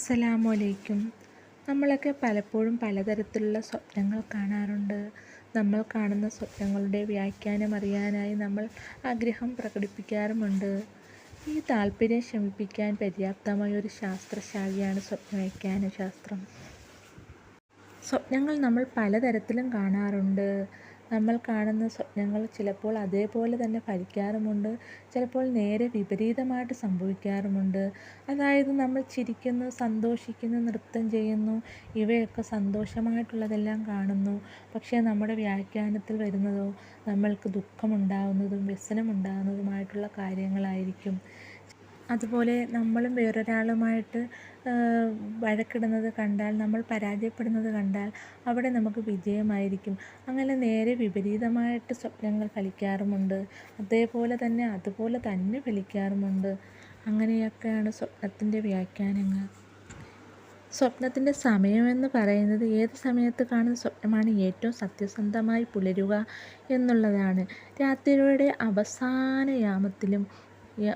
അസ്സലാമലൈക്കും. നമ്മളൊക്കെ പലപ്പോഴും പലതരത്തിലുള്ള സ്വപ്നങ്ങൾ കാണാറുണ്ട്. നമ്മൾ കാണുന്ന സ്വപ്നങ്ങളുടെ വ്യാഖ്യാനം അറിയാനായി നമ്മൾ ആഗ്രഹം പ്രകടിപ്പിക്കാറുമുണ്ട്. ഈ താല്പര്യം ശമിപ്പിക്കാൻ പര്യാപ്തമായ ഒരു ശാസ്ത്രശാഖയാണ് സ്വപ്നവ്യാഖ്യാന ശാസ്ത്രം. സ്വപ്നങ്ങൾ നമ്മൾ പലതരത്തിലും കാണാറുണ്ട്. നമ്മൾ കാണുന്ന സ്വപ്നങ്ങൾ ചിലപ്പോൾ അതേപോലെ തന്നെ ഫലിക്കാറുമുണ്ട്. ചിലപ്പോൾ നേരെ വിപരീതമായിട്ട് സംഭവിക്കാറുമുണ്ട്. അതായത് നമ്മൾ ചിരിക്കുന്നു സന്തോഷിക്കുന്നു നൃത്തം ചെയ്യുന്നു ഇവയൊക്കെ സന്തോഷമായിട്ടുള്ളതെല്ലാം കാണുന്നു. പക്ഷേ നമ്മുടെ വ്യാഖ്യാനത്തിൽ വരുന്നതോ നമ്മൾക്ക് ദുഃഖമുണ്ടാകുന്നതും വ്യസനമുണ്ടാകുന്നതുമായിട്ടുള്ള കാര്യങ്ങളായിരിക്കും. അതുപോലെ നമ്മളും വേറൊരാളുമായിട്ട് വഴക്കിടുന്നത് കണ്ടാൽ നമ്മൾ പരാജയപ്പെടുന്നത് കണ്ടാൽ അവിടെ നമുക്ക് വിജയമായിരിക്കും. അങ്ങനെ നേരെ വിപരീതമായിട്ട് സ്വപ്നങ്ങൾ ഫലിക്കാറുമുണ്ട്. അതേപോലെ തന്നെ അതുപോലെ തന്നെ ഫലിക്കാറുമുണ്ട്. അങ്ങനെയൊക്കെയാണ് സ്വപ്നത്തിന്റെ വ്യാഖ്യാനങ്ങൾ. സ്വപ്നത്തിന്റെ സമയമെന്ന് പറയുന്നത് ഏത് സമയത്ത് കാണുന്ന സ്വപ്നമാണ് ഏറ്റവും സത്യസന്ധമായി പുലരുക എന്നുള്ളതാണ്. രാത്രിയുടെ അവസാന യാമത്തിലും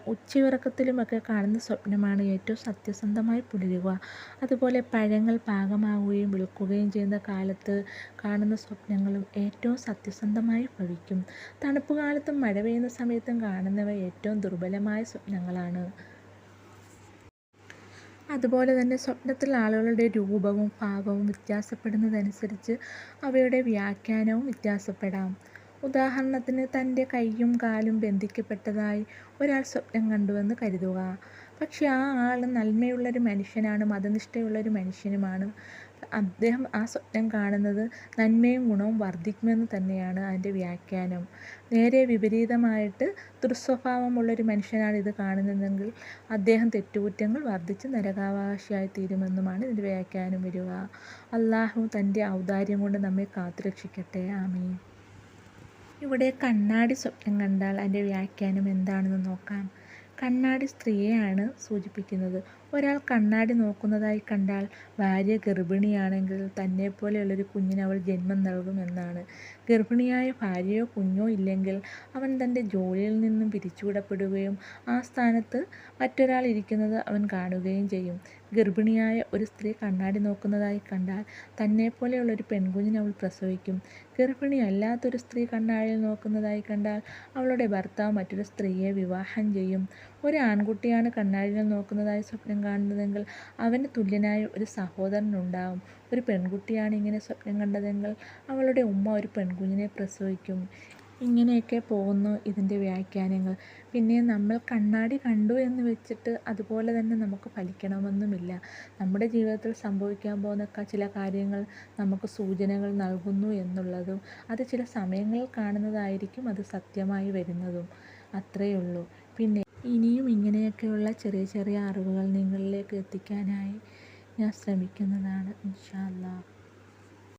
ഉച്ചയുറക്കത്തിലുമൊക്കെ കാണുന്ന സ്വപ്നമാണ് ഏറ്റവും സത്യസന്ധമായി പുലരുക. അതുപോലെ പഴങ്ങൾ പാകമാവുകയും വിൽക്കുകയും ചെയ്യുന്ന കാലത്ത് കാണുന്ന സ്വപ്നങ്ങളും ഏറ്റവും സത്യസന്ധമായി ഭവിക്കും. തണുപ്പ് കാലത്തും മഴ പെയ്യുന്ന സമയത്തും കാണുന്നവ ഏറ്റവും ദുർബലമായ സ്വപ്നങ്ങളാണ്. അതുപോലെ തന്നെ സ്വപ്നത്തിൽ ആളുകളുടെ രൂപവും ഭാവവും വ്യത്യാസപ്പെടുന്നതനുസരിച്ച് അവയുടെ വ്യാഖ്യാനവും വ്യത്യാസപ്പെടാം. ഉദാഹരണത്തിന് തന്റെ കൈയും കാലും ബന്ധിക്കപ്പെട്ടതായി ഒരാൾ സ്വപ്നം കണ്ടുവെന്ന് കരുതുക. പക്ഷെ ആ ആൾ നന്മയുള്ളൊരു മനുഷ്യനാണ് മതനിഷ്ഠയുള്ളൊരു മനുഷ്യനുമാണ്. അദ്ദേഹം ആ സ്വപ്നം കാണുന്നത് നന്മയും ഗുണവും വർദ്ധിക്കുമെന്ന് തന്നെയാണ് അതിന്റെ വ്യാഖ്യാനം. നേരെ വിപരീതമായിട്ട് ദുർസ്വഭാവമുള്ളൊരു മനുഷ്യനാണ് ഇത് കാണുന്നതെങ്കിൽ അദ്ദേഹം തെറ്റുകുറ്റങ്ങൾ വർദ്ധിച്ച് നരകാവകാശിയായി തീരുമെന്നുമാണ് ഇതിന്റെ വ്യാഖ്യാനം വരിക. അള്ളാഹു തന്റെ ഔദാര്യം കൊണ്ട് നമ്മെ കാത്തുരക്ഷിക്കട്ടെ. ആമീൻ. ഇവിടെ കണ്ണാടി സ്വപ്നം കണ്ടാൽ അതിന്റെ വ്യാഖ്യാനം എന്താണെന്ന് നോക്കാം. കണ്ണാടി സ്ത്രീയെയാണ് സൂചിപ്പിക്കുന്നത്. ഒരാൾ കണ്ണാടി നോക്കുന്നതായി കണ്ടാൽ ഭാര്യ ഗർഭിണിയാണെങ്കിൽ തന്നെ പോലെയുള്ളൊരു കുഞ്ഞിന് അവൾ ജന്മം നൽകുമെന്നാണ് ഗർഭിണിയായ ഭാര്യയോ കുഞ്ഞോ ഇല്ലെങ്കിൽ അവൻ തന്റെ ജോലിയിൽ നിന്നും പിരിച്ചുവിടപ്പെടുകയും ആ സ്ഥാനത്ത് മറ്റൊരാൾ ഇരിക്കുന്നത് അവൻ കാണുകയും ചെയ്യും. ഗർഭിണിയായ ഒരു സ്ത്രീ കണ്ണാടി നോക്കുന്നതായി കണ്ടാൽ തന്നെപ്പോലെയുള്ള ഒരു പെൺകുഞ്ഞിനെ അവൾ പ്രസവിക്കും. ഗർഭിണി അല്ലാത്തൊരു സ്ത്രീ കണ്ണാടിയിൽ നോക്കുന്നതായി കണ്ടാൽ അവളുടെ ഭർത്താവ് മറ്റൊരു സ്ത്രീയെ വിവാഹം ചെയ്യും. ഒരു ആൺകുട്ടിയാണ് കണ്ണാടിയിൽ നോക്കുന്നതായി സ്വപ്നം കാണുന്നതെങ്കിൽ അവന് തുല്യനായ ഒരു സഹോദരനുണ്ടാവും. ഒരു പെൺകുട്ടിയാണ് ഇങ്ങനെ സ്വപ്നം കണ്ടതെങ്കിൽ അവളുടെ ഉമ്മ ഒരു പെൺകുഞ്ഞിനെ പ്രസവിക്കും. ഇങ്ങനെയൊക്കെ പോകുന്നു ഇതിന്റെ വ്യാഖ്യാനങ്ങൾ. പിന്നെ നമ്മൾ കണ്ണാടി കണ്ടു എന്ന് വെച്ചിട്ട് അതുപോലെ തന്നെ നമുക്ക് ഫലിക്കണമെന്നുമില്ല. നമ്മുടെ ജീവിതത്തിൽ സംഭവിക്കാൻ പോകുന്ന ചില കാര്യങ്ങൾ നമുക്ക് സൂചനകൾ നൽകുന്നു എന്നുള്ളതും അത് ചില സമയങ്ങളിൽ കാണുന്നതായിരിക്കും അത് സത്യമായി വരുന്നതും. അത്രയേ ഉള്ളൂ. പിന്നെ ഇനിയും ഇങ്ങനെയൊക്കെയുള്ള ചെറിയ ചെറിയ അറിവുകൾ നിങ്ങളിലേക്ക് എത്തിക്കാനായി ഞാൻ ശ്രമിക്കുന്നതാണ്. ഇൻഷാ അല്ലാ